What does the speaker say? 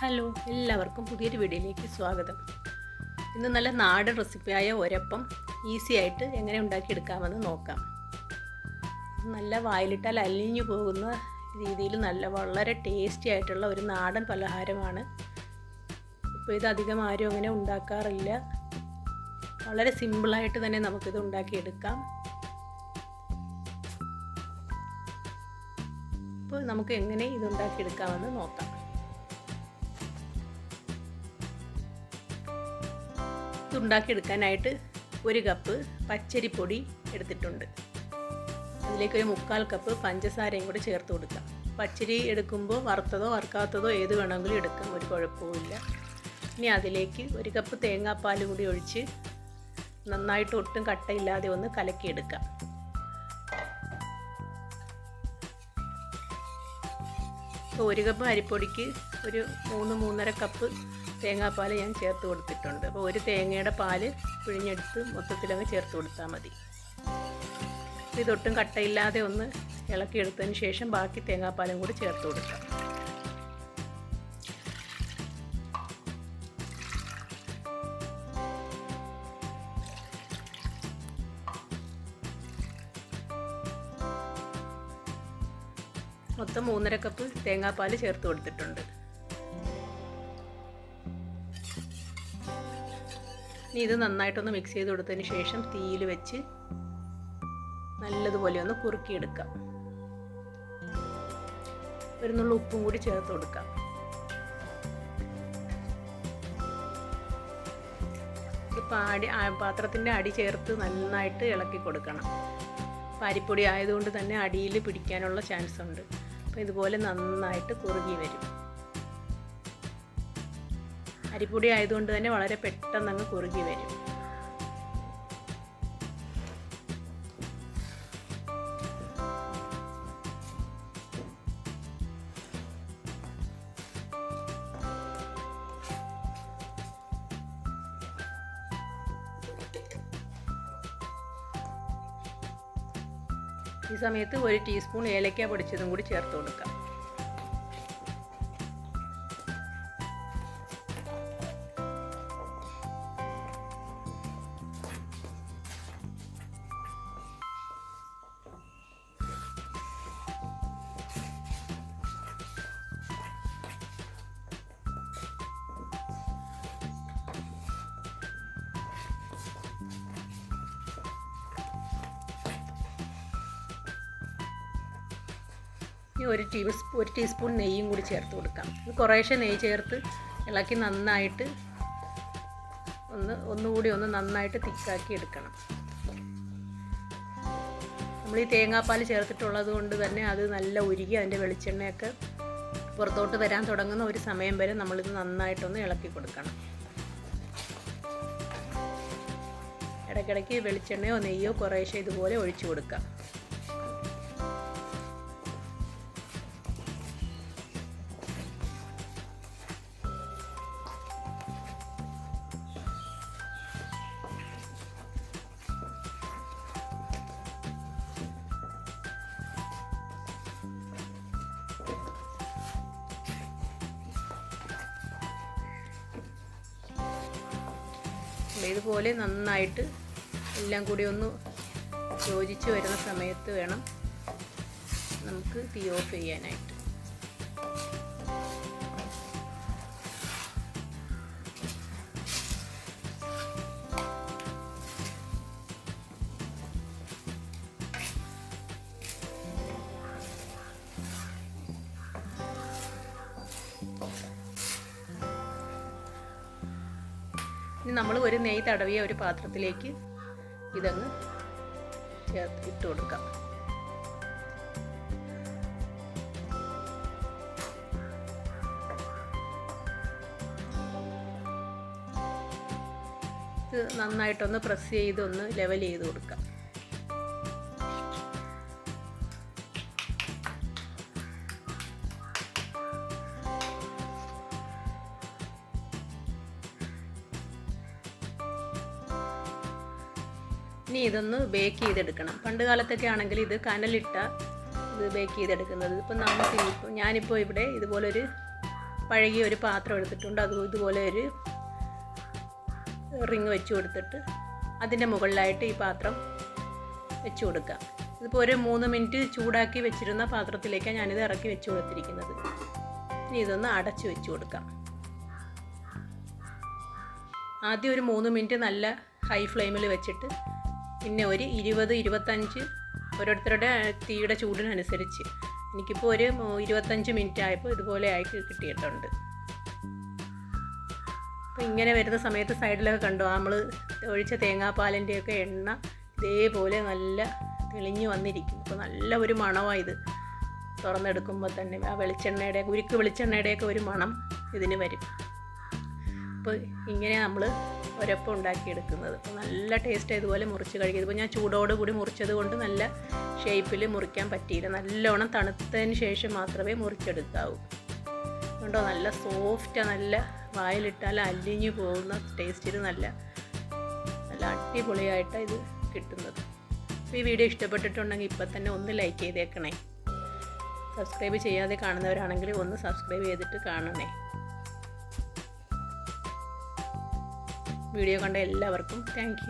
Hello എല്ലാവർക്കും പുതിയൊരു വീഡിയോയിലേക്ക് സ്വാഗതം. ഇന്ന് നല്ല നാടൻ റെസിപ്പിയായ ഒരപ്പം ഈസി ആയിട്ട് എങ്ങനെ ഉണ്ടാക്കിയെടുക്കാമെന്ന് നോക്കാം. നല്ല വായിലിട്ടാൽ അലിഞ്ഞു പോകുന്ന രീതിയിൽ നല്ല വളരെ ടേസ്റ്റി ആയിട്ടുള്ള ഒരു നാടൻ പലഹാരമാണ്. ഇപ്പോൾ ഇത് അധികം ആരും അങ്ങനെ ഉണ്ടാക്കാറില്ല. വളരെ സിമ്പിളായിട്ട് തന്നെ നമുക്കിത് ഉണ്ടാക്കിയെടുക്കാം. അപ്പോൾ നമുക്ക് എങ്ങനെ ഇത് ഉണ്ടാക്കിയെടുക്കാമെന്ന് നോക്കാം. ഉണ്ടാക്കിയെടുക്കാനായിട്ട് ഒരു കപ്പ് പച്ചരിപ്പൊടി എടുത്തിട്ടുണ്ട്. അതിലേക്ക് ഒരു മുക്കാൽ കപ്പ് പഞ്ചസാരയും കൂടെ ചേർത്ത് കൊടുക്കാം. പച്ചരി എടുക്കുമ്പോൾ വറുത്തതോ വറുക്കാത്തതോ ഏത് വേണമെങ്കിലും എടുക്കാം ഒരു കുഴപ്പവുമില്ല ഇനി അതിലേക്ക് ഒരു കപ്പ് തേങ്ങാപ്പാലും കൂടി ഒഴിച്ച് നന്നായിട്ട് ഒട്ടും കട്ടയില്ലാതെ ഒന്ന് കലക്കിയെടുക്കാം. ഒരു കപ്പ് അരിപ്പൊടിക്ക് ഒരു മൂന്ന് മൂന്നര കപ്പ് തേങ്ങാപ്പാൽ ഞാൻ ചേർത്ത് കൊടുത്തിട്ടുണ്ട്. അപ്പോൾ ഒരു തേങ്ങയുടെ പാൽ പിഴിഞ്ഞെടുത്ത് മൊത്തത്തിലങ്ങ് ചേർത്ത് കൊടുത്താൽ മതി. ഇതൊട്ടും കട്ടയില്ലാതെ ഒന്ന് ഇളക്കിയെടുത്തതിന് ശേഷം ബാക്കി തേങ്ങാപ്പാലും കൂടി ചേർത്ത് കൊടുക്കാം. മൊത്തം മൂന്നര കപ്പ് തേങ്ങാപ്പാൽ ചേർത്ത് കൊടുത്തിട്ടുണ്ട്. ഇനി ഇത് നന്നായിട്ടൊന്ന് മിക്സ് ചെയ്ത് കൊടുത്തതിന് ശേഷം തീയിൽ വെച്ച് നല്ലതുപോലെ ഒന്ന് കുറുക്കിയെടുക്കാം. ഒരു നുള്ള ഉപ്പും കൂടി ചേർത്ത് കൊടുക്കാം. ഇപ്പം അടി പാത്രത്തിന്റെ അടി ചേർത്ത് നന്നായിട്ട് ഇളക്കി കൊടുക്കണം. പാരിപ്പൊടി ആയതുകൊണ്ട് തന്നെ അടിയിൽ പിടിക്കാനുള്ള ചാൻസ് ഉണ്ട്. അപ്പോൾ ഇതുപോലെ നന്നായിട്ട് കുറുകി വരും. അരിപ്പൊടി ആയതുകൊണ്ട് തന്നെ വളരെ പെട്ടെന്ന് അങ്ങ് കുറുകി വരും. ഈ സമയത്ത് ഒരു ടീസ്പൂൺ ഏലക്ക പൊടിച്ചതും കൂടി ചേർത്ത് കൊടുക്കാം. ഒരു ടീ ഒരു ടീസ്പൂൺ നെയ്യും കൂടി ചേർത്ത് കൊടുക്കാം. കുറേശ്ശെ നെയ്യ് ചേർത്ത് ഇളക്കി നന്നായിട്ട് ഒന്ന് ഒന്നുകൂടി ഒന്ന് നന്നായിട്ട് തിക്കാക്കി എടുക്കണം. നമ്മൾ ഈ തേങ്ങാപ്പാൽ ചേർത്തിട്ടുള്ളത് കൊണ്ട് തന്നെ അത് നല്ല ഉരുകി അതിന്റെ വെളിച്ചെണ്ണയൊക്കെ പുറത്തോട്ട് വരാൻ തുടങ്ങുന്ന ഒരു സമയം വരെ നമ്മളിത് നന്നായിട്ടൊന്ന് ഇളക്കി കൊടുക്കണം. ഇടയ്ക്കിടയ്ക്ക് വെളിച്ചെണ്ണയോ നെയ്യോ കുറേശ്ശെ ഇതുപോലെ ഒഴിച്ചു കൊടുക്കാം. ഇതുപോലെ നന്നായിട്ട് എല്ലാം കൂടി ഒന്ന് യോജിച്ച് വരുന്ന സമയത്ത് വേണം നമുക്ക് തീ ഓഫ് ചെയ്യാനായിട്ട്. നമ്മൾ ഒരു നെയ്യ് തടവിയ ഒരു പാത്രത്തിലേക്ക് ഇതങ്ങ് ചേർത്ത് ഇട്ട് കൊടുക്കാം. ഇത് നന്നായിട്ടൊന്ന് പ്രസ് ചെയ്തൊന്ന് ലെവൽ ചെയ്ത് കൊടുക്കാം. ഇനി ഇതൊന്ന് ബേക്ക് ചെയ്തെടുക്കണം. പണ്ട് കാലത്തൊക്കെ ആണെങ്കിൽ ഇത് കനലിട്ട ഇത് ബേക്ക് ചെയ്തെടുക്കുന്നത്. ഇപ്പം നമുക്ക് ഇപ്പം ഞാനിപ്പോൾ ഇവിടെ ഇതുപോലൊരു പഴകിയ ഒരു പാത്രം എടുത്തിട്ടുണ്ട്. അത് ഇതുപോലെ ഒരു റിങ് വെച്ച് കൊടുത്തിട്ട് അതിന്റെ മുകളിലായിട്ട് ഈ പാത്രം വെച്ച് കൊടുക്കാം. ഇതിപ്പോൾ ഒരു മൂന്ന് മിനിറ്റ് ചൂടാക്കി വെച്ചിരുന്ന പാത്രത്തിലേക്കാണ് ഞാനിത് ഇറക്കി വെച്ച് കൊടുത്തിരിക്കുന്നത്. ഇനി ഇതൊന്ന് അടച്ച് വെച്ച് കൊടുക്കാം. ആദ്യം ഒരു മൂന്ന് മിനിറ്റ് നല്ല ഹൈ ഫ്ലെയിമിൽ വെച്ചിട്ട് പിന്നെ ഒരു ഇരുപത് ഇരുപത്തഞ്ച് ഓരോരുത്തരുടെ തീയുടെ ചൂടിനനുസരിച്ച്. എനിക്കിപ്പോൾ ഒരു ഇരുപത്തഞ്ച് മിനിറ്റ് ആയപ്പോൾ ഇതുപോലെ ആയി കിട്ടിയിട്ടുണ്ട്. അപ്പോൾ ഇങ്ങനെ വരുന്ന സമയത്ത് സൈഡിലൊക്കെ കണ്ടു നമ്മൾ ഒഴിച്ച തേങ്ങാപ്പാലിന്റെയൊക്കെ എണ്ണ ഇതേപോലെ നല്ല തെളിഞ്ഞു വന്നിരിക്കും അപ്പോൾ നല്ല ഒരു മണമാണ് ഇത്. തുറന്നെടുക്കുമ്പോൾ തന്നെ ആ വെളിച്ചെണ്ണയുടെ ഉരുക്ക് വെളിച്ചെണ്ണയുടെയൊക്കെ ഒരു മണം ഇതിന് വരും. അപ്പോൾ ഇങ്ങനെ നമ്മൾ ഒരപ്പം ഉണ്ടാക്കിയെടുക്കുന്നത്. നല്ല ടേസ്റ്റ് ഇതുപോലെ മുറിച്ച് കഴിക്കും ഇപ്പോൾ ഞാൻ ചൂടോട് കൂടി മുറിച്ചത് കൊണ്ട് നല്ല ഷേപ്പിൽ മുറിക്കാൻ പറ്റിയില്ല. നല്ലോണം തണുത്തതിന് ശേഷം മാത്രമേ മുറിച്ചെടുക്കാവൂ. കണ്ടോ? നല്ല സോഫ്റ്റ് നല്ല വായിലിട്ടാൽ അലിഞ്ഞു പോകുന്ന ടേസ്റ്റിൽ നല്ല നല്ല അടിപൊളിയായിട്ടാണ് ഇത് കിട്ടുന്നത്. അപ്പോൾ ഈ വീഡിയോ ഇഷ്ടപ്പെട്ടിട്ടുണ്ടെങ്കിൽ ഇപ്പം തന്നെ ഒന്ന് ലൈക്ക് ചെയ്തേക്കണേ. സബ്സ്ക്രൈബ് ചെയ്യാതെ കാണുന്നവരാണെങ്കിൽ ഒന്ന് സബ്സ്ക്രൈബ് ചെയ്തിട്ട് കാണണേ. വീഡിയോ കണ്ട എല്ലാവർക്കും താങ്ക്